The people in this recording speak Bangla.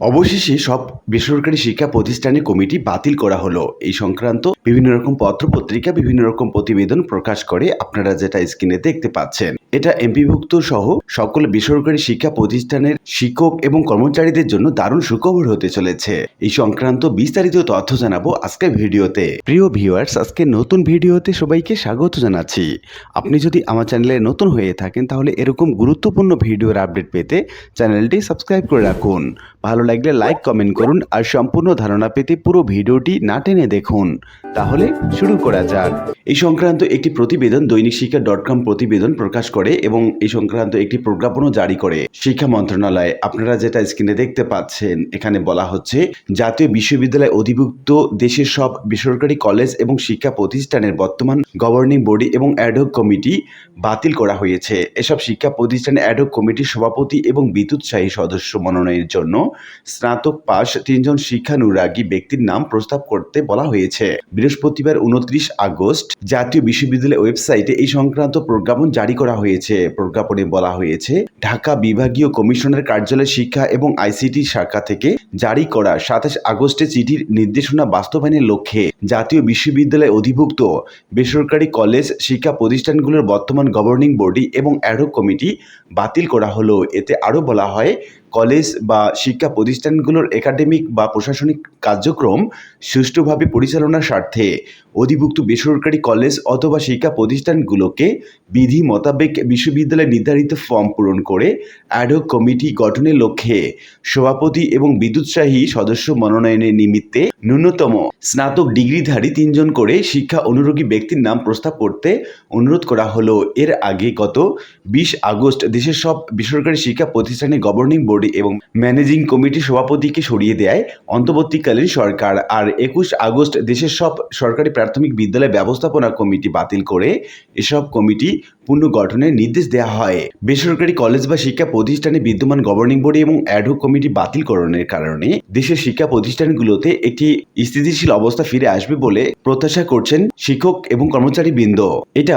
অবশেষে সব বেসরকারি শিক্ষা প্রতিষ্ঠানের কমিটি বাতিল করা হলো। এই সংক্রান্ত বিভিন্ন রকম পত্র পত্রিকা বিভিন্ন রকম প্রতিবেদন প্রকাশ করে আপনারা যেটা স্ক্রিনে দেখতে পাচ্ছেন। এটা এমপিভুক্ত সহ সকল বেসরকারি শিক্ষা প্রতিষ্ঠানের শিক্ষক এবং কর্মচারীদের জন্য দারুণ সুখবর হতে চলেছে। এই সংক্রান্ত বিস্তারিত তথ্য জানাব আজকের ভিডিওতে। প্রিয় ভিউয়ার্স, আজকে নতুন ভিডিওতে সবাইকে স্বাগত জানাচ্ছি। আপনি যদি আমার চ্যানেলে নতুন হয়ে থাকেন, তাহলে এরকম গুরুত্বপূর্ণ ভিডিওর আপডেট পেতে চ্যানেলটি সাবস্ক্রাইব করে রাখুন। ভালো লাগলে লাইক, কমেন্ট করুন আর সম্পূর্ণ ধারণা পেতে পুরো ভিডিওটি না টেনে দেখুন। তাহলে শুরু করা যাক। এই সংক্রান্ত একটি প্রতিবেদন দৈনিক শিক্ষা ডট কম প্রতিবেদন প্রকাশ করে এবং এই সংক্রান্ত একটি প্রজ্ঞাপনও জারি করে। শিক্ষা মন্ত্রণালয়, আপনারা যেটা স্ক্রিনে দেখতে পাচ্ছেন, এখানে বলা হচ্ছে, জাতীয় বিশ্ববিদ্যালয় অধিভুক্ত দেশের সব বেসরকারি কলেজ এবং শিক্ষা প্রতিষ্ঠানের বর্তমান গভর্নিং বডি এবং অ্যাডহক কমিটি বাতিল করা হয়েছে। এসব শিক্ষা প্রতিষ্ঠানে অ্যাডহক কমিটির সভাপতি এবং বিদ্যুৎসাহী সদস্য মনোনয়নের জন্য স্নাতক পাশ তিনজন শিক্ষানুরাগী ব্যক্তির নাম প্রস্তাব করতে বলা হয়েছে। বৃহস্পতিবার উনত্রিশ আগস্ট জাতীয় বিশ্ববিদ্যালয় ওয়েবসাইটে এই সংক্রান্ত প্রজ্ঞাপন জারি করা হয়েছে। প্রজ্ঞাপনে বলা হয়েছে, ঢাকা বিভাগীয় কমিশনার কার্যালয় শিক্ষা এবং আইসিটি শাখা থেকে জারি করা সাতাশ আগস্টে চিঠির নির্দেশনা বাস্তবায়নের লক্ষ্যে জাতীয় বিশ্ববিদ্যালয় অধিভুক্ত বেসরকারি কলেজ শিক্ষা প্রতিষ্ঠানগুলোর বর্তমান গভর্নিং বডি এবং অ্যাডহক কমিটি বাতিল করা হলো। এতে আরও বলা হয় কলেজ বা শিক্ষা প্রতিষ্ঠানগুলোর একাডেমিক বা প্রশাসনিক কার্যক্রম সুষ্ঠুভাবে পরিচালনার স্বার্থে অধিভুক্ত বেসরকারি কলেজ অথবা শিক্ষা প্রতিষ্ঠানগুলোকে বিধি মোতাবেক বিশ্ববিদ্যালয় নির্ধারিত ফর্ম পূরণ করে অ্যাডহক কমিটি গঠনের লক্ষ্যে সভাপতি এবং বিদ্যুৎসাহী সদস্য মনোনয়নের নিমিত্তে ন্যূনতম স্নাতক ডিগ্রিধারী তিনজন করে শিক্ষা অনুরোগী ব্যক্তির নাম প্রস্তাব করতে অনুরোধ করা হলো। এর আগে গত বিশ আগস্ট দেশের সব বেসরকারি শিক্ষা প্রতিষ্ঠানের গভর্নিং বডি এবং ম্যানেজিং কমিটির সভাপতিকে সরিয়ে দেয় অন্তর্বর্তীকালীন সরকার। আর একুশ আগস্ট দেশের সব সরকারি প্রাথমিক বিদ্যালয় ব্যবস্থাপনা কমিটি বাতিল করে এসব কমিটি পুনর্গঠনের নির্দেশ দেওয়া হয়। বেসরকারি কলেজ বা শিক্ষা প্রতিষ্ঠানে বিদ্যমান গভর্নিং বডি এবং অ্যাডহক কমিটি বাতিলকরণের কারণে দেশের শিক্ষা প্রতিষ্ঠানগুলোতে একটি স্থিতিশীল অবস্থা ফিরে আসবে বলে প্রত্যাশা করছেন শিক্ষক এবং কর্মচারী বৃন্দ এটা